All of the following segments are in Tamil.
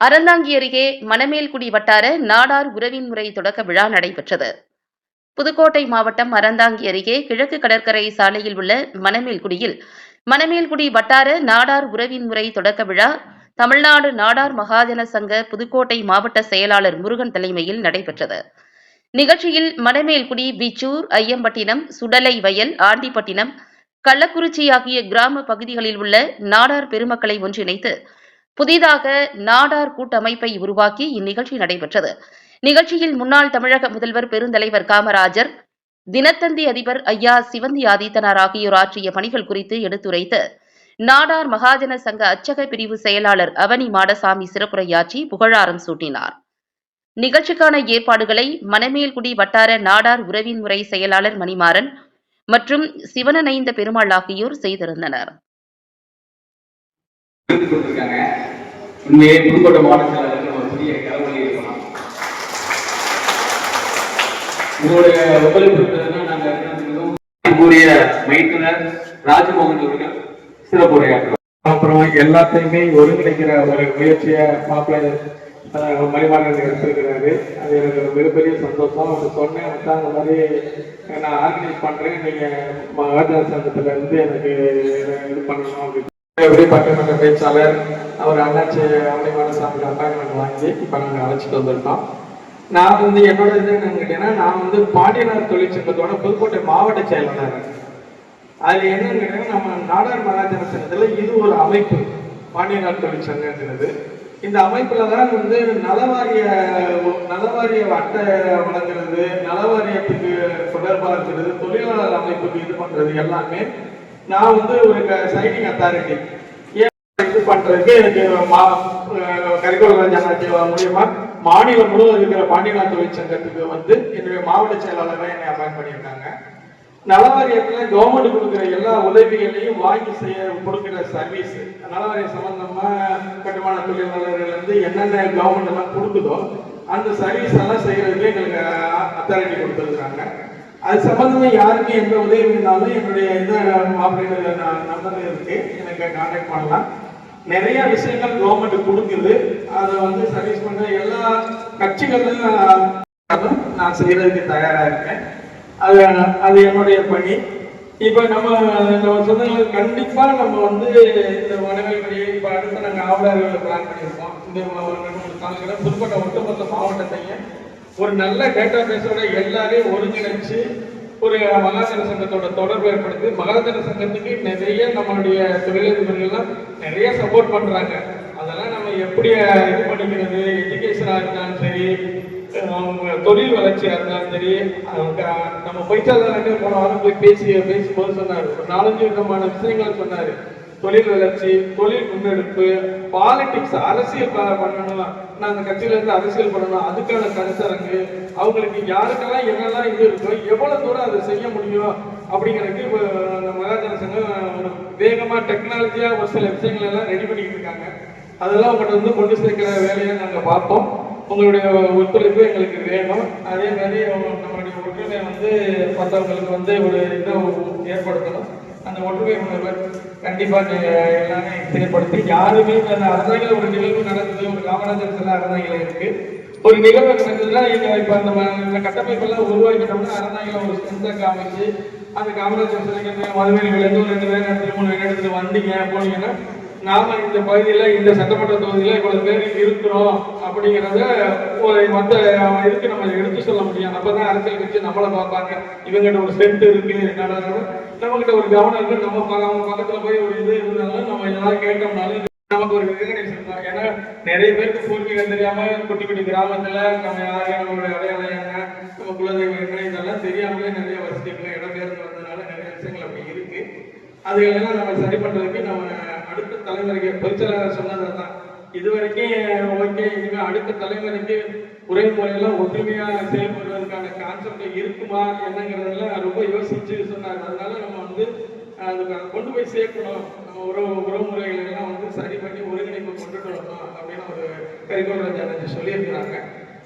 அறந்தாங்கி அருகே மணமேல்குடி வட்டார நாடார் உறவின் முறை தொடக்க விழா நடைபெற்றது. புதுக்கோட்டை மாவட்டம் அறந்தாங்கி அருகே கிழக்கு கடற்கரை சாலையில் உள்ள மணமேல்குடியில் மணமேல்குடி வட்டார நாடார் உறவின் முறை தொடக்க விழா தமிழ்நாடு நாடார் மகாஜன சங்க புதுக்கோட்டை மாவட்ட செயலாளர் முருகன் தலைமையில் நடைபெற்றது. நிகழ்ச்சியில் மணமேல்குடி பிச்சூர் ஐயம்பட்டினம் சுடலை வயல் ஆண்டிப்பட்டினம் கள்ளக்குறிச்சி ஆகிய கிராம பகுதிகளில் உள்ள நாடார் பெருமக்களை ஒன்றிணைத்து புதிதாக நாடார் கூட்டமைப்பை உருவாக்கி இந்நிகழ்ச்சி நடைபெற்றது. நிகழ்ச்சியில் முன்னாள் தமிழக முதல்வர் பெருந்தலைவர் காமராஜர் தினத்தந்தி அதிபர் ஐயா சிவந்தி ஆதித்தனார் ஆகியோர் ஆற்றிய பணிகள் குறித்து எடுத்துரைத்து நாடார் மகாஜன சங்க அச்சக பிரிவு செயலாளர் அவனி மாடசாமி சிறப்புரையாற்றி புகழாரம் சூட்டினார். நிகழ்ச்சிக்கான ஏற்பாடுகளை மணமேல்குடி வட்டார நாடார் உறவின் முறை செயலாளர் மணிமாறன் மற்றும் சிவனனைந்த பெருமாள் ஆகியோர் செய்திருந்தனர். உண்மையே புதுக்கோட்டை மாவட்ட ஒரு புதிய கரவொலி இருக்கலாம் உங்களுடைய ஒத்துழைப்பு நாங்கள் இருக்கிறதுக்கும் கூறிய மைத்துனர் ராஜமோகன் அவர்கள் சிறப்புரையாற்றுவார் அப்புறம் எல்லாத்தையுமே ஒருங்கிணைக்கிற ஒரு முயற்சியை மாப்பிள்ளை அஹ், மணிமாறன் எடுத்திருக்கிறாரு. அது எனக்கு ஒரு மிகப்பெரிய சந்தோஷம். அவங்க சொன்னேன் வந்து அந்த மாதிரி நான் ஆர்கனைஸ் பண்றேன். நீங்கள் மகாஜன சங்கத்துல இருந்து எனக்கு இது பண்ணணும் அப்படின்னு எப்படி பட்டமன்ற பேச்சாளர் அவர் அண்ணாச்சி அவனிமான சாமி அப்பாயின்மெண்ட் வாங்கி இப்போ நாங்கள் அழைச்சிட்டு வந்திருக்கோம். நான் வந்து என்னோட இது என்னன்னு கேட்டீங்கன்னா நான் வந்து பாண்டியனார் தொழிற்சங்கத்தோட புதுக்கோட்டை மாவட்ட செயலாளர். அது என்னன்னு கேட்டீங்கன்னா நம்ம நாடார் மகாஜன சங்கத்தில் இது ஒரு அமைப்பு பாண்டியனார் தொழிற்சங்கங்கிறது. இந்த அமைப்புல தான் வந்து நலவாரிய நலவாரிய அட்டை வழங்குறது நலவாரியத்துக்கு தொடர்பாக இருக்கிறது தொழிலாளர் அமைப்புக்கு இது பண்றது எல்லாமே நான் வந்து ஒரு சைனிங் அத்தாரிட்டி இது பண்றதுக்கு எனக்கு கரிகோல் ஜனாட்சி மூலியமா மாநிலம் முழுவதும் இருக்கிற பாண்டியநாத் தொழிற்சங்கத்துக்கு வந்து என்னுடைய மாவட்ட செயலாளராக என்னை அப்பாயின் பண்ணியிருக்காங்க. நலவாரியத்துல கவர்மெண்ட் கொடுக்குற எல்லா உதவிகளையும் வாங்கி செய்ய கொடுக்குற சர்வீஸ் நலவாரியம் சம்பந்தமா கட்டுமான தொழிலாளர்கள் வந்து என்னென்ன கவர்மெண்ட் எல்லாம் கொடுக்குதோ அந்த சர்வீஸ் எல்லாம் செய்யறதுக்கு எங்களுக்கு அத்தாரிட்டி கொடுத்துருக்குறாங்க. அது சம்பந்தமா யாருக்கு எந்த உதவி இருந்தாலும் என்னுடைய இது ஆப்ரேட்டர் நம்பர் இருக்கு. எனக்கு கான்டாக்ட் பண்ணலாம். நிறைய விஷயங்கள் கவர்மெண்ட் கொடுக்குது. அதை வந்து சர்வீஸ் பண்ற எல்லா கட்சிகளும் நான் செய்யறதுக்கு தயாரா இருக்கேன். அது அது என்னுடைய பணி. இப்போ நம்ம நம்ம சொன்னது கண்டிப்பா நம்ம வந்து இந்த வனவேல்படி இப்போ அடுத்து நாங்கள் ஆவலர்களை பிளான் பண்ணியிருக்கோம். இந்த ஒரு ரெண்டு மூணு தாலுகளை புதுக்கோட்டை ஒட்டுமொத்த மாவட்டத்தையும் ஒரு நல்ல டேட்டா பேஸோட எல்லாரையும் ஒருங்கிணைச்சு ஒரு மகாஜன சங்கத்தோட தொடர்பு ஏற்படுத்தி மகாஜன சங்கத்துக்கு நிறைய நம்மளுடைய தொழிலதிபர்கள்லாம் நிறைய சப்போர்ட் பண்றாங்க. அதெல்லாம் நம்ம எப்படி இது பண்ணிக்கிறது எஜுகேஷனாக இருந்தாலும் சரி அவங்க தொழில் வளர்ச்சியாக இருந்தாலும் சரி அவங்க நம்ம போயிட்டு போன வாரம் போய் பேசி பேசும்போது சொன்னார். ஒரு நாலஞ்சு விதமான விஷயங்களை சொன்னார். தொழில் வளர்ச்சி தொழில் முன்னெடுப்பு பாலிடிக்ஸ் அரசியல் ப- பண்ணணும். நாங்கள் கட்சியில இருந்து அரசியல் பண்ணணும். அதுக்கான கருத்தரங்கு. அவங்களுக்கு யாருக்கெல்லாம் என்னெல்லாம் இது இருக்கோ எவ்வளவு தூரம் அதை செய்ய முடியும் அப்படிங்கிறதுக்கு இப்போ அந்த மகாஜன சங்கம் ஒரு வேகமா டெக்னாலஜியா ஒரு சில விஷயங்கள் எல்லாம் ரெடி பண்ணிக்கிட்டு இருக்காங்க. அதெல்லாம் உங்கள்கிட்ட வந்து கொண்டு சேர்க்கிற வேலையை நாங்கள் பார்ப்போம். உங்களுடைய ஒத்துழைப்பு எங்களுக்கு வேணும். அதே மாதிரி நம்மளுடைய ஒற்றுமை வந்து மற்றவங்களுக்கு வந்து ஒரு இதை ஏற்படுத்தணும். அந்த ஒற்றுமை உணர்வை கண்டிப்பா எல்லாமே ஏற்படுத்தி யாருமே அந்த அரசாங்கில ஒரு நிகழ்வு நடந்தது ஒரு காமராஜர் சில அரசாங்கில இருக்கு. ஒரு நிகழ்வு நடந்ததுன்னா இங்க இப்ப அந்த இந்த கட்டமைப்பெல்லாம் உருவாக்கிட்டோம்னா அரசாங்கில ஒரு ஸ்ட்ரென்த்தை காமிச்சு அந்த காமராஜர் சிலைக்கு மதுவெளிகள் இருந்து ஒரு ரெண்டு பேர் இடத்துல மூணு பேர் எடுத்துட்டு வந்தீங்க போனீங்கன்னா நாம இந்த பகுதியில இந்த சட்டமன்ற தொகுதியில இவ்வளவு பேர் இருக்கிறோம் அப்படிங்கிறத ஒரு மற்ற இதுக்கு நம்ம எடுத்து சொல்ல முடியும்? அப்பதான் அரசியல் கட்சி நம்மளை பார்ப்பாங்க. இவங்கிட்ட ஒரு ஸ்ட்ரென்த் இருக்கு என்னடா நம்மகிட்ட ஒரு கவனம் இருக்கு நம்ம பக்கம் அவங்க பக்கத்துல போய் ஒரு இது இருந்தாலும் நம்ம ஏதாவது கேட்டோம்னாலும் நமக்கு ஒரு ரெகனேஷன் தான். ஏன்னா நிறைய பேருக்கு பூர்வீகம் தெரியாம குட்டி குட்டி கிராமத்துல நம்ம யாரு நம்மளுடைய அடையாளம் என்ன நம்ம குலதெய்வம் என்ன இதெல்லாம் தெரியாமலே நிறைய வசதிகள் இடம்பெயர்ந்து வந்ததுனால நிறைய விஷயங்கள் அப்படி இருக்கு. அதுகளெல்லாம் நம்ம சரி பண்றதுக்கு நம்ம அடுத்த தலைமுறைக்கு பொதுச்செயலாளர் சொன்னது தான் இது வரைக்கும் ஓகே இனிமே அடுத்த தலைமுறைக்கு ஒரே முறையெல்லாம் ஒற்றுமையா செயல்படுவதற்கான கான்செப்ட் இருக்குமா என்னங்கிறதெல்லாம் ரொம்ப யோசிச்சு சொன்னாங்க. அதனால நம்ம வந்து அது கொண்டு போய் சேர்க்கணும். நம்ம உறவு உறவுமுறைகள் எல்லாம் வந்து சரி பண்ணி ஒருங்கிணைப்பு கொண்டுட்டு வரணும் அப்படின்னு ஒரு கரிகோல் ஜானஜி சொல்லியிருக்கிறாங்க.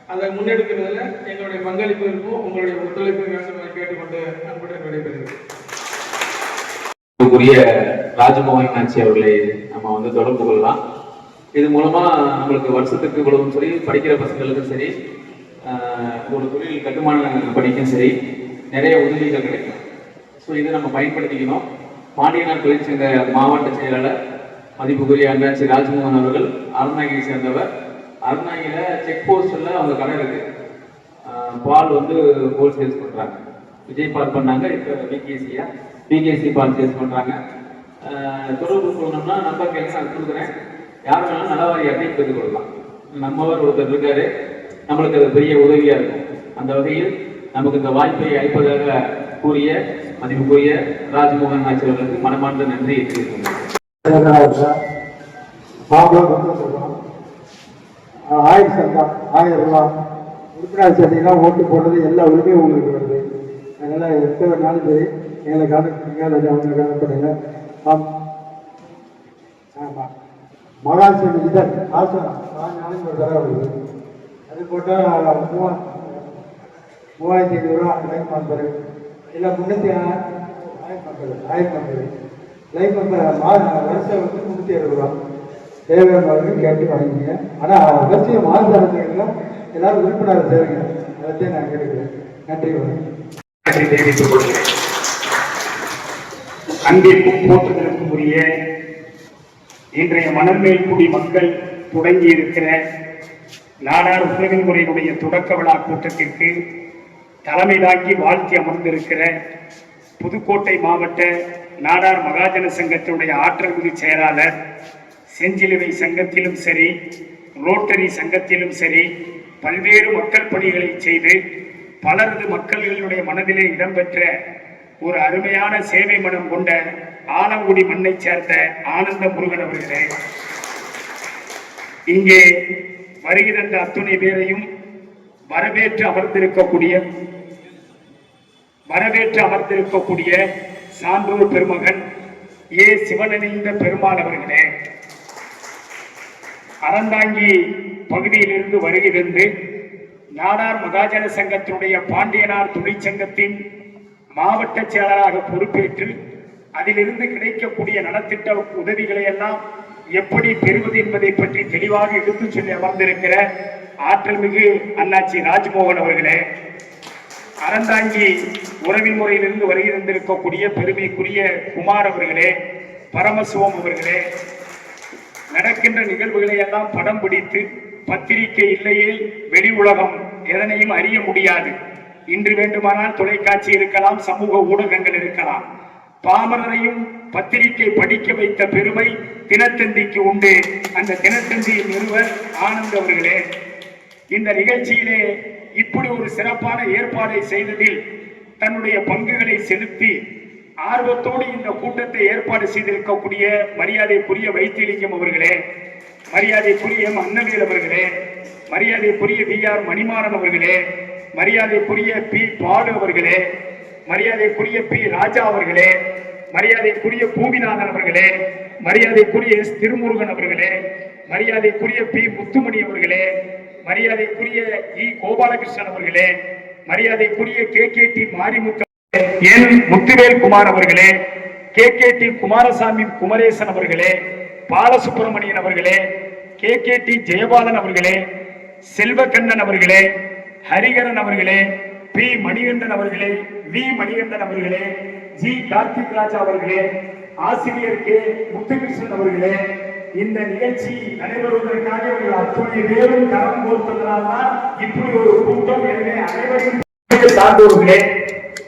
அதை முன்னெடுக்கிறதுல எங்களுடைய பங்களிப்பு இருக்கும். உங்களுடைய ஒத்துழைப்பு வேண்டும் என கேட்டுக்கொண்டு அன்புடன் விடைபெறுகிறேன். ராஜமோகன் ஆட்சி அவர்களை நம்ம வந்து தொடர்பு கொள்ளலாம். இது மூலமா நம்மளுக்கு வருஷத்துக்கு இவ்வளவுன்னு சரி படிக்கிற பசங்களுக்கும் சரி ஒரு தொழில் கட்டுமான படிக்கும் சரி நிறைய உதவிகள் கிடைக்கும். ஸோ இதை நம்ம பயன்படுத்திக்கணும். பாண்டியனார் தொழிற்சங்க மாவட்ட செயலாளர் மதிப்புக்குரிய அண்ணாச்சி ராஜ்மோகன் அவர்கள் அருணாகியை சேர்ந்தவர். அருணாகியில் செக் போஸ்டில் அவங்க கடை இருக்கு. பால் வந்து ஹோல்சேல்ஸ் பண்ணுறாங்க விஜய் பால் பண்ணாங்க இப்போ பிகேசியா பிகேசி பால் சேல்ஸ் பண்ணுறாங்க தொடர்பு கொள்ளணும்னா நம்பர் கேட்க நான் கொடுக்குறேன். யார் வேணாலும் நலவாரி அட்டையும் பெற்றுக் கொள்ளலாம் நம்மவர் ஒருத்தர் இருக்காரு நம்மளுக்கு அது பெரிய உதவியாக இருக்கும். அந்த வகையில் நமக்கு இந்த வாய்ப்பை அளிப்பதாக கூறிய மதிப்புக்குரிய ராஜ்மோகன் ஆட்சியர்களுக்கு மனமார்ந்த நன்றி ஆயிரம் சம்பளம் ஆயிரம் ரூபா உறுப்பினர் சேர்த்தீங்கன்னா ஓட்டு போடுறது எல்லா உரிமையும் உங்களுக்கு வருது. அதனால் எந்த வேணாலும் சரி எங்களை கான்டாக்ட் பண்ணுங்க அல்லது அவங்க கான்டாக்ட் பண்ணுங்க ஆம். ஆமாம் மகாசிவன் இதழ் ஆசனம் நாளைக்கு ஒரு தடவை வருது அது போட்டால் மூவா மூவாயிரத்தி ஐநூறுரூவா லைஃப் மெம்பரு இல்லை முந்நூற்றி ஆயிரம் மெம்பரு ஆயிரம் மெம்பரு லைஃப் மெம்பர் மா வருஷம் வந்து முந்நூற்றி அறுபது ரூபா. தேவையானவர்கள் கேட்டு வாங்கிங்க. ஆனால் அவசியம் மாதம் எல்லாரும் உறுப்பினர் சேருங்க அதை நான் கேட்டுக்கிறேன். நன்றி வணக்கம். நன்றி தெரிவித்துக் கொள்கிறேன் அன்பிற்கும் போற்றுதலுக்கும் உரிய இன்றைய மணமேல்குடி மக்கள் தொடங்கி இருக்கிற நாடார் உறவின் முறையினுடைய தொடக்க விழா கூட்டத்திற்கு தலைமை தாக்கி வாழ்த்தி அமர்ந்திருக்கிற புதுக்கோட்டை மாவட்ட நாடார் மகாஜன சங்கத்தினுடைய ஆற்றல் மிகு செயலாளர் செஞ்சிலுவை சங்கத்திலும் சரி ரோட்டரி சங்கத்திலும் சரி பல்வேறு மக்கள் பணிகளை செய்து பலரது மக்கள்களுடைய மனதிலே இடம்பெற்ற ஒரு அருமையான சேவை மனம் கொண்ட ஆலங்குடி மண்ணை சேர்ந்த ஆனந்த முருகன் அவர்களே. இங்கே வருகிறந்த அத்துணை பேரையும் வரவேற்று அமர்ந்திருக்கக்கூடிய வரவேற்று அமர்ந்திருக்கக்கூடிய சான்றோர் பெருமகன் ஏ சிவனணிந்த பெருமாள் அவர்களே. அறந்தாங்கி பகுதியிலிருந்து வருகிறந்து நாடார் மகாஜன சங்கத்தினுடைய பாண்டியனார் தொழிற்சங்கத்தின் மாவட்ட செயலராக பொறுப்பேற்று அதிலிருந்து கிடைக்கக்கூடிய நலத்திட்ட உதவிகளை எல்லாம் எப்படி பெறுவது என்பதை பற்றி தெளிவாக எடுத்துச் சொல்லி அமர்ந்திருக்கிற ஆற்றல் மிகு அண்ணாச்சி ராஜ்மோகன் அவர்களே அறந்தாங்கி உறவின் முறையிலிருந்து வருகிறந்திருக்கக்கூடிய பெருமைக்குரிய குமார் அவர்களே பரமசிவம் அவர்களே நடக்கின்ற நிகழ்வுகளை எல்லாம் படம் பிடித்து பத்திரிகை இல்லையில் வெளி உலகம் எதனையும் அறிய முடியாது. இன்று வேண்டுமானால் தொலைக்காட்சி இருக்கலாம் சமூக ஊடகங்கள் இருக்கலாம். பாமரரையும் பத்திரிகை படிக்க வைத்த பெருமை தினத்தந்திக்கு உண்டு. அந்த தினத்தந்தியின் நிறுவர் ஆனந்த் அவர்களே இந்த நிகழ்ச்சியிலே இப்படி ஒரு சிறப்பான ஏற்பாடை செய்ததில் தன்னுடைய பங்குகளை செலுத்தி ஆர்வத்தோடு இந்த கூட்டத்தை ஏற்பாடு செய்திருக்கக்கூடிய மரியாதைக்குரிய வைத்தியலிங்கம் அவர்களே மரியாதைக்குரிய மன்னவேல் அவர்களே மரியாதைக்குரிய வி ஆர் மணிமாறன் அவர்களே மரியாதைக்குரிய பி பாலு அவர்களே மரியாதைக்குரிய பி ராஜா அவர்களே மரியாதைக்குரிய பூமிநாதன் அவர்களே மரியாதைக்குரிய எஸ் திருமுருகன் அவர்களே மரியாதைக்குரிய பி முத்துமணி அவர்களே மரியாதைக்குரிய இ கோபாலகிருஷ்ணன் அவர்களே மரியாதைக்குரிய K K D Marimuthu N Muthuvel Kumar அவர்களே K K D Kumarasamy Kumaresan அவர்களே பாலசுப்பிரமணியன் அவர்களே கே கே டி ஜெயபாலன் அவர்களே செல்வகண்ணன் அவர்களே ஹரிகரன் அவர்களே பி. மணிகண்டன் அவர்களே வி. மணிகண்டன் அவர்களே ஜி. கார்த்திக் ராஜா அவர்களே ஆசிரியர் கே. முத்துகிருஷ்ணன் அவர்களே இந்த நிகழ்ச்சி நடைபெறுவதற்காக உங்கள் அத்துணை பேரும் கொடுத்ததனால தான் இப்படி ஒரு கூட்டம் எனவே அனைவரையும் சார்ந்தோர்களே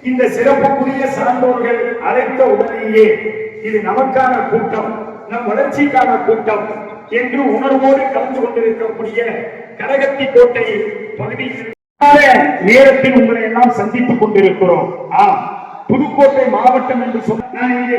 இந்த சிறப்புக்குரிய சார்ந்தோர்கள் அழைத்த உடனேயே இது நமக்கான கூட்டம் நம் வளர்ச்சிக்கான கூட்டம் என்று உணர்வோடு கலந்து கொண்டிருக்கக்கூடிய கடகத்தி கோட்டை பகுதியில் நேரத்தில் உங்களை எல்லாம் சந்தித்துக் கொண்டிருக்கிறோம். ஆம் புதுக்கோட்டை மாவட்டம் என்று சொன்ன நான் இங்கே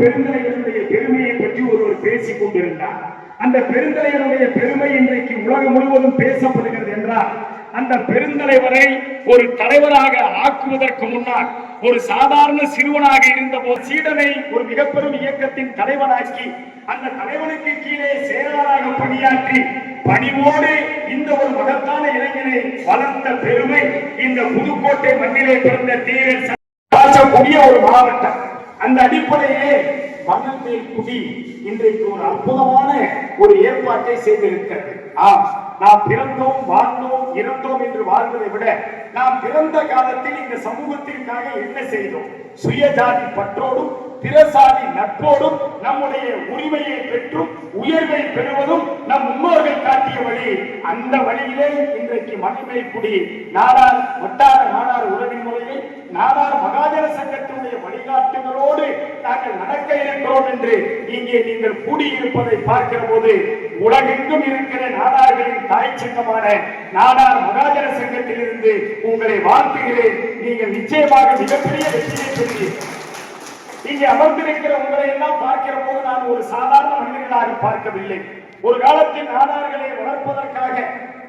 பெருந்தலைவனுடைய பெருமையை பற்றி ஒருவர் பேசிக் கொண்டிருந்தார். அந்த பெருந்தலைவனுடைய பெருமை இன்றைக்கு உலகம் முழுவதும் பேசப்படுகிறது என்றால் அந்த பெருந்தலைவரை ஒரு தலைவராக ஆக்குவதற்கு முன்னால் ஒரு சாதாரண சிறுவனாக இருந்த போது சீடனை ஒரு மிகப்பெரும் இயக்கத்தின் தலைவனாக்கி அந்த தலைவனுக்கு கீழே செயலாளராக பணியாற்றி பணிவோடு இந்த ஒரு மகத்தான இளைஞனை வளர்த்த பெருமை இந்த புதுக்கோட்டை மண்ணிலே பிறந்த தீரன் பாசக்கூடிய ஒரு மாவட்டம் அந்த அடிப்படையிலே மணல் மேல் குடி இன்றைக்கு ஒரு அற்புதமான ஒரு ஏற்பாட்டை செய்திருக்கிறது. ஆம். நாம் பிறந்தோம் வாழ்ந்தோம் இறந்தோம் என்று வாழ்வதை விட நாம் பிறந்த காலத்தில் இந்த சமூகத்திற்காக என்ன செய்தோம்? சுயஜாதி பற்றோடும் பிறசாதி நட்போடும் நம்முடைய உரிமையை பெற்றும் உயர்வை பெறுவதும் நம் முன்னோர்கள் காட்டிய வழி. அந்த வழியிலே இன்றைக்கு மணிமேற்குடி நாடார் வட்டார நாடார் உலக முறையில் நாடார் மகாஜன சங்கத்தினுடைய வழிகாட்டுகளோடு நாங்கள் நடக்க இருக்கிறோம் என்று இங்கே நீங்கள் கூடியிருப்பதை பார்க்கிற போது உலகெங்கும் இருக்கிற நாடார்களின் தாய் சங்கமான நாடார் மகாஜன சங்கத்திலிருந்து உங்களை வாழ்த்துகிறேன். நீங்கள் நிச்சயமாக மிகப்பெரிய வெற்றியை பெறுவீர்கள். இங்கே அமர்ந்திருக்கிற உங்களை எல்லாம் பார்க்கிற போது நான் ஒரு சாதாரண மனிதர்களாக பார்க்கவில்லை. ஒரு காலத்தில் நாடார்களை வளர்ப்பதற்காக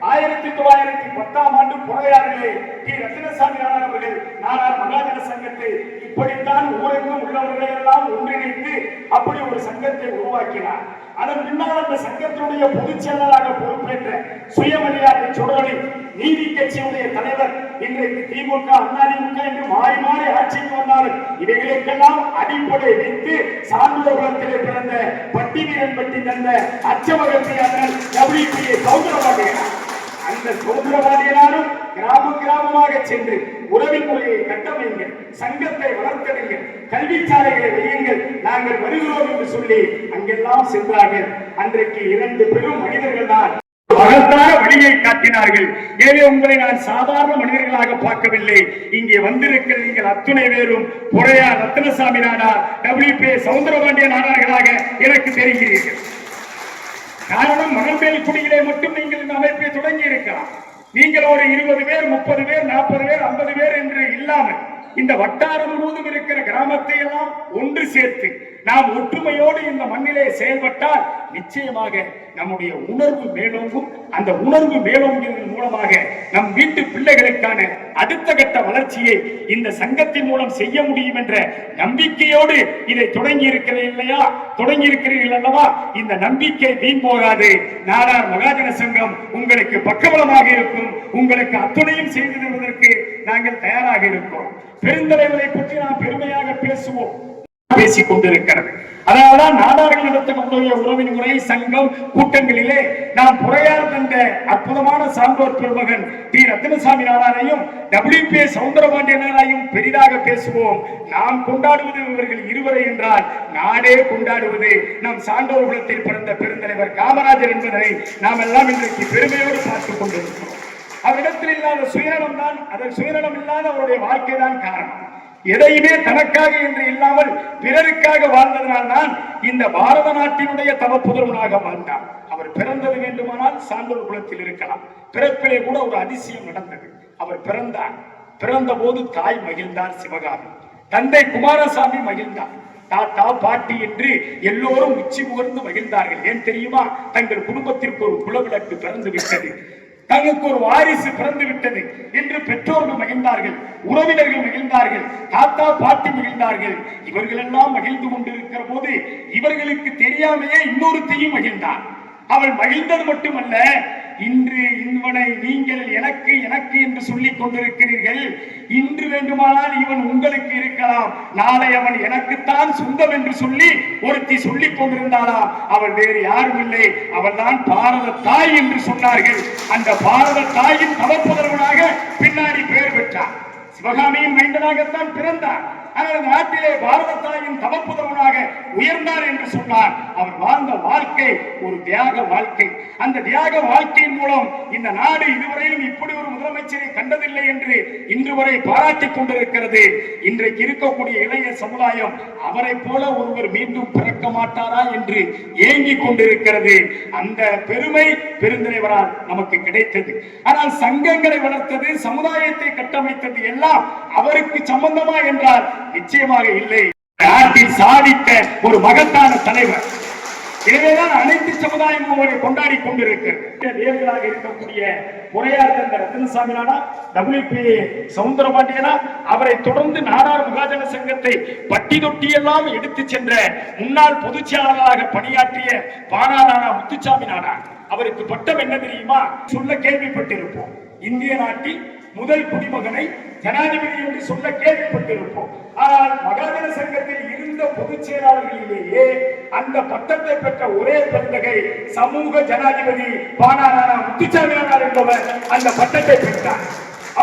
ஆயிரத்தி தொள்ளாயிரத்தி பத்தாம் ஆண்டு புறையாறிலே டி ரத்தினசாமி நாடார் அவர்கள் நாடார் மகாஜன சங்கத்தை இப்படித்தான் ஊரெங்கும் உள்ளவர்களை எல்லாம் ஒன்றிணைத்து அப்படி ஒரு சங்கத்தை உருவாக்கினார். அதன் பின்னால் அந்த சங்கத்தினுடைய பொதுச் செயலாளராக பொறுப்பேற்ற சுயமரியாதை சுடவழி நீதி கட்சியுடைய தலைவர் இன்றைக்கு திமுக அதிமுக என்று மாறி மாறி ஆட்சிக்கு வந்தாலும் இவைகளுக்கெல்லாம் அடிப்படை வைத்து சான்றோபுரத்திலே பிறந்த பட்டி வீரன் பட்டி தந்த அச்சமகத்தி அண்ணன் சௌந்தரபாண்டியனார் சுதந்திரவாதிகளாலும் கிராம கிராமமாக சென்று உறவின் முறையை கட்டமைங்க சங்கத்தை வளர்த்தெடுங்கள் கல்விச்சாலைகளை வையுங்கள் நாங்கள் வருகிறோம் என்று சொல்லி அங்கெல்லாம் சென்றார்கள். அன்றைக்கு இரண்டு பெரும் மனிதர்கள் தான் மகத்தான வழியை காட்டினார்கள். எனவே உங்களை நான் சாதாரண மனிதர்களாக பார்க்கவில்லை. இங்கே வந்திருக்கிற நீங்கள் அத்துணை பேரும் புறையா ரத்னசாமி நாடார் டபிள்யூபி சவுந்தரபாண்டிய நாடார்களாக எனக்கு தெரிகிறீர்கள். காரணம் மணல்மேல் குடியிலே மட்டும் நீங்கள் இந்த அமைப்பை தொடங்கி இருக்கலாம் நீங்கள் ஒரு இருபது பேர் முப்பது பேர் நாற்பது பேர் ஐம்பது பேர் என்று இல்லாமல் இந்த வட்டாரம் முழுவதும் இருக்கிற கிராமத்தை எல்லாம் ஒன்று சேர்த்து நாம் ஒற்றுமையோடு இந்த மண்ணிலே செயல்பட்டால் நிச்சயமாக நம்முடைய உணர்வு மேலோங்கும். அந்த உணர்வு மேலோங்கியதன் மூலமாக நம் வீட்டு பிள்ளைகளுக்கான அடுத்த கட்ட வளர்ச்சியை இந்த சங்கத்தின் மூலம் செய்ய முடியும் என்ற நம்பிக்கையோடு இதை தொடங்கி இருக்கிறேன் இல்லையா? தொடங்கி இருக்கிறீர்கள் அல்லவா? இந்த நம்பிக்கை வீண் போகாது. நாடார் மகாஜன சங்கம் உங்களுக்கு பக்கபலமாக இருக்கும். உங்களுக்கு அத்துணையும் செய்து தருவதற்கு நாங்கள் தயாராக இருக்கிறோம் பெருந்தலைவரை பற்றி நாம் பெருமையாக பேசுவோம். பேசிக் கொண்டிருக்கிறது. அதனால்தான் நாடார்கள் நடத்தக்கூடிய உறவின் முறை சங்கம் கூட்டங்களிலே நாம் புறையார் தந்த அற்புதமான சான்றோர் பெருமகன் டி. ரத்தினசாமி நாடாரையும் டபிள்யூபி சவுந்தரபாண்டிய நாடாரையும் பெரிதாக பேசுவோம். நாம் கொண்டாடுவது இவர்கள் இருவரை என்றால் நாடே கொண்டாடுவது நம் சான்றோர் குலத்தில் பிறந்த பெருந்தலைவர் காமராஜர் என்பதை நாம் எல்லாம் இன்றைக்கு பெருமையோடு பார்த்துக் கொண்டிருக்கிறோம். அவரிடத்தில் இல்லாத சுயநலம் தான் அதன் சுயநலம் இல்லாத அவருடைய வாழ்க்கை தான் காரணம். எதையுமே தனக்காக என்று இல்லாமல் பிறருக்காக வாழ்ந்ததனால் தான் இந்த பாரத நாட்டினுடைய தவ புதர்வனாக வாழ்ந்தார். அவர் பிறந்தது வேண்டுமானால் சான்றோர் குலத்தில் இருக்கலாம். பிறப்பிலே கூட ஒரு அதிசயம் நடந்தது. அவர் பிறந்தார். பிறந்த போது தாய் மகிழ்ந்தார் சிவகாமி. தந்தை குமாரசாமி மகிழ்ந்தார். தாத்தா பாட்டி என்று எல்லோரும் உச்சி முகர்ந்து மகிழ்ந்தார்கள். ஏன் தெரியுமா? தங்கள் குடும்பத்திற்கு ஒரு குலவிளக்கு பிறந்து விட்டது தனக்கு ஒரு வாரிசு பிறந்து விட்டது என்று பெற்றோர்கள் மகிழ்ந்தார்கள் உறவினர்கள் மகிழ்ந்தார்கள் தாத்தா பாட்டி மகிழ்ந்தார்கள். இவர்கள் எல்லாம் மகிழ்ந்து கொண்டிருக்கிற போது இவர்களுக்கு தெரியாமையே இன்னொருத்தையும் மகிழ்ந்தார். அவள் மகிழ்ந்தது மட்டுமல்ல இன்று இவனை நீங்கள் எனக்கு எனக்கு என்று சொல்லிக் கொண்டிருக்கிறீர்கள். இன்று வேண்டுமானால் இவன் உங்களுக்கு இருக்கலாம். நாளை அவன் எனக்குத்தான் சொந்தம் என்று சொல்லி ஒருத்தி சொல்லிக் கொண்டிருந்தாளாம் அவள் வேறு யாரும் இல்லை. அவள் தான் பாரத தாய் என்று சொன்னார்கள். அந்த பாரத தாயின் தவப்புதல்வனாக பின்னாடி பெயர் பெற்றார் சிவகாமியின் மைந்தனாகத்தான் பிறந்தார் ஆனால் நாட்டிலே பாரத தாயின் தவப்புதவனாக உயர்ந்தார் என்று சொன்னார். அவர் வாழ்ந்த வாழ்க்கை ஒரு தியாக வாழ்க்கை. அந்த தியாக வாழ்க்கையின் மூலம் இந்த நாடு இதுவரையிலும் இப்படி ஒரு முதலமைச்சரை கண்டதில்லை என்று இன்று வரை பாராட்டி கொண்டிருக்கிறது. இன்றைக்கு இருக்கக்கூடிய இளைய சமுதாயம் அவரை போல ஒருவர் மீண்டும் பிறக்க மாட்டாரா என்று ஏங்கிக் கொண்டிருக்கிறது. அந்த பெருமை பெருந்தலைவரால் நமக்கு கிடைத்தது. ஆனால் சங்கங்களை வளர்த்தது சமுதாயத்தை கட்டமைத்தது எல்லாம் அவருக்கு சம்பந்தமா என்றால் நிச்சயமாக இல்லை. நாட்டில் சாதித்த ஒரு மகத்தான தலைவர். எனவேதான் அனைத்து சமுதாயமும் அவரை கொண்டாடி கொண்டிருக்கிறது. நேர்களாக இருக்கக்கூடிய முறையார் தந்த ரத்தினசாமி நாடா டபிள்யூபி சவுந்தரபாண்டியனா அவரை தொடர்ந்து நாடார் மகாஜன சங்கத்தை பட்டி தொட்டி எல்லாம் எடுத்து சென்ற முன்னாள் பொதுச் செயலாளராக பணியாற்றிய பானாரானா முத்துச்சாமி நாடா அவருக்கு பட்டம் என்ன தெரியுமா? சொல்ல கேள்விப்பட்டிருப்போம். இந்திய நாட்டில் முதல் குடிமகனை ஜனாதிபதி என்று சொல்ல கேள்விப்பட்டிருப்போம். ஆனால் மகாஜன சங்கத்தில் இருந்த பொதுச் செயலாளர்களிலேயே அந்த பட்டத்தை பெற்ற ஒரே பெருந்தகை சமூக ஜனாதிபதி பானாரானா முத்துச்சாமியானார் என்பவர் அந்த பட்டத்தை பெற்றார்.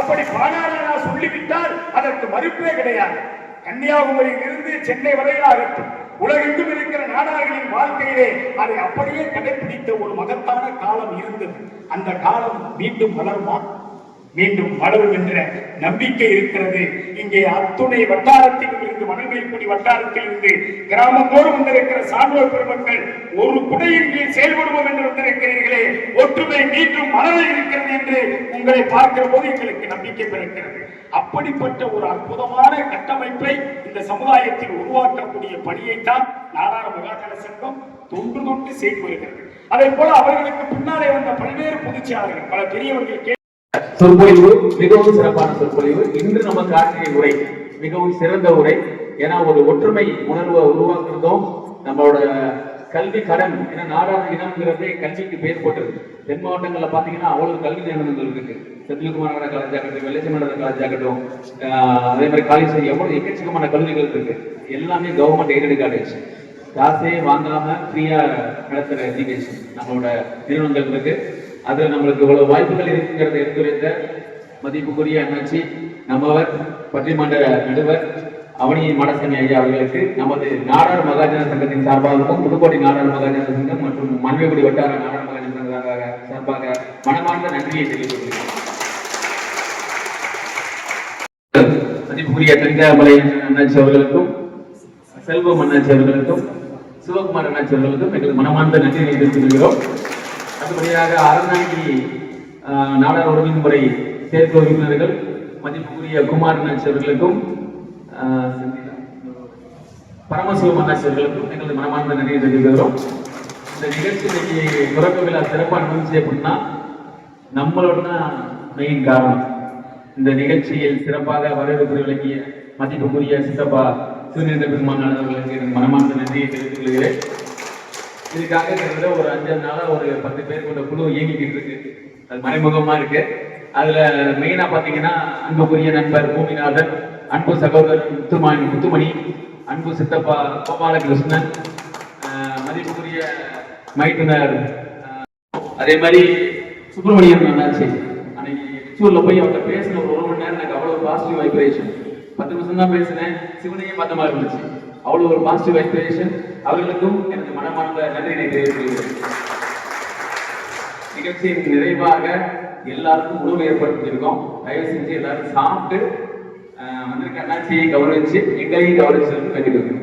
அப்படி பானாரானா சொல்லிவிட்டால் அதற்கு மறுப்பே கிடையாது. கன்னியாகுமரியில் இருந்து சென்னை இருக்கும் உலகெங்கும் இருக்கிற நாடார்களின் வாழ்க்கையிலே அதை அப்படியே கடைபிடித்த ஒரு மகத்தான காலம் இருந்தது. அந்த காலம் மீண்டும் வளருமா? மீண்டும் வளரும் என்ற நம்பிக்கை இருக்கிறது. இங்கே அத்துணை வட்டாரத்திலும் இருந்து மணமேல்குடி வட்டாரத்தில் இருந்து கிராமத்தோடு வந்திருக்கிற சான்றோர் பெருமக்கள் ஒரு குடையின் கீழ் செயல்படுவோம் என்று வந்திருக்கிறீர்களே ஒற்றுமை மீண்டும் மலர இருக்கிறது என்று உங்களை பார்க்கிற போது எங்களுக்கு நம்பிக்கை பிறக்கிறது. அப்படிப்பட்ட ஒரு அற்புதமான கட்டமைப்பை இந்த சமுதாயத்தில் உருவாக்கக்கூடிய பணியைத்தான் நாடார மகாஜன சங்கம் தொன்று தொட்டு செய்து வருகிறது. அதே போல அவர்களுக்கு பின்னாலே வந்த பல்வேறு பொதுச்செயலாளர்கள் பல பெரியவர்கள் சொற்பொழிவு மிகவும் சிறப்பான சொற்பொழிவு இன்று நமக்கு ஆற்றிய உரை மிகவும் சிறந்த உரை. ஏன்னா ஒரு ஒற்றுமை உணர்வை உருவாக்குறதும் நம்மளோட கல்வி கடன் ஏன்னா நாடான இனம்ங்கிறதே கல்விக்கு பேர் போட்டது. தென் மாவட்டங்களில் பார்த்தீங்கன்னா அவ்வளவு கல்வி நிறுவனங்கள் இருக்கு. செந்தில்குமார் காலேஜ் ஆகட்டும் வெள்ளச்சமணர் காலேஜ் ஆகட்டும் அதே மாதிரி காலேஜ் எவ்வளவு எக்கச்சக்கமான கல்லூரிகள் இருக்கு. எல்லாமே கவர்மெண்ட் எய்டட் காலேஜ் காசே வாங்காம ஃப்ரீயா நடத்துற எஜுகேஷன் நம்மளோட நிறுவனங்கள் இருக்கு. அதுல நம்மளுக்கு இவ்வளவு வாய்ப்புகள் இருக்குங்கிறத எடுத்துரைத்த மதிப்புக்குரிய அண்ணாச்சி நம்மவர் பட்டிமன்ற நடுவர் அவனியின் மடசாமி ஐயா அவர்களுக்கு நமது நாடார் மகாஜன சங்கத்தின் சார்பாகவும் புதுக்கோட்டை நாடார் மகாஜன சங்கம் மற்றும் மன்வேகுடி வட்டார நாடார் மகாஜன சங்கத்தாக சார்பாக மனமார்ந்த நன்றியை தெரிவித்துள்ளேன் மதிப்புக்குரிய கனிகாமலை அண்ணாச்சி அவர்களுக்கும் செல்வம் அண்ணாச்சி அவர்களுக்கும் சிவகுமார் அண்ணாச்சி அவர்களுக்கும் எங்கள் மனமார்ந்த நன்றியை தெரிவித்துக் கொள்கிறோம். அடுத்தபடியாக அறநாங்கி ஆஹ், நாடார் ஒருங்கின்முறை சேர்க்கை உறுப்பினர்கள் மதிப்புக்குரிய குமார் அண்ணாச்சி அவர்களுக்கும் பரமசிவம் அண்ணாச்சியர்களுக்கும் எங்களது மனமார்ந்த நன்றியை தெரிவிக்கிறோம் இந்த நிகழ்ச்சி இன்னைக்கு துறப்பு விழா சிறப்பாக நிகழ்ச்சி அப்படின்னா நம்மளோட தான் மெயின் காரணம். இந்த நிகழ்ச்சியில் சிறப்பாக வரவேற்பு விளக்கிய மதிப்புக்குரிய சித்தப்பா சூரியந்த பெருமான் அவர்களுக்கு எனக்கு மனமார்ந்த நன்றியை தெரிவித்துக் கொள்கிறேன். இதுக்காக கிட்டத்தட்ட ஒரு அஞ்சாறு நாளா ஒரு பத்து பேர் கொண்ட குழு இயங்கிக்கிட்டு இருக்கு. அது மறைமுகமா இருக்கு. அதுல மெயினா பாத்தீங்கன்னா அன்புக்குரிய நண்பர் பூமிநாதன் அன்பு சகோதரர் முத்துமணி முத்துமணி அன்பு சித்தப்பா கோபாலகிருஷ்ணன் மதிப்புக்குரிய மைத்துனர் அதே மாதிரி சுப்பிரமணியன் அண்ணாச்சி. அன்னைக்கு திருச்சூர்ல போய் அவங்க பேசின ஒரு ஒரு மணி நேரம் எனக்கு அவ்வளவு பாசிட்டிவ் வைப்ரேஷன் பத்து நிமிஷம் தான் பேசினேன். சிவனையே பார்த்த மாதிரி இருந்துச்சு. அவ்வளவு ஒரு பாசிட்டிவ் வைப்ரேஷன் அவர்களுக்கும் எனக்கு மனமார்ந்த நன்றியினை தெரிவித்துள்ளேன் நிகழ்ச்சியின் நிறைவாக எல்லாருக்கும் உணவு ஏற்படுத்தியிருக்கோம். தயவு செஞ்சு எல்லாரும் சாப்பிட்டு வந்திருக்க அண்ணாச்சியை கௌரவிச்சு எங்களையும் கௌரவிச்சு கண்டிப்பாக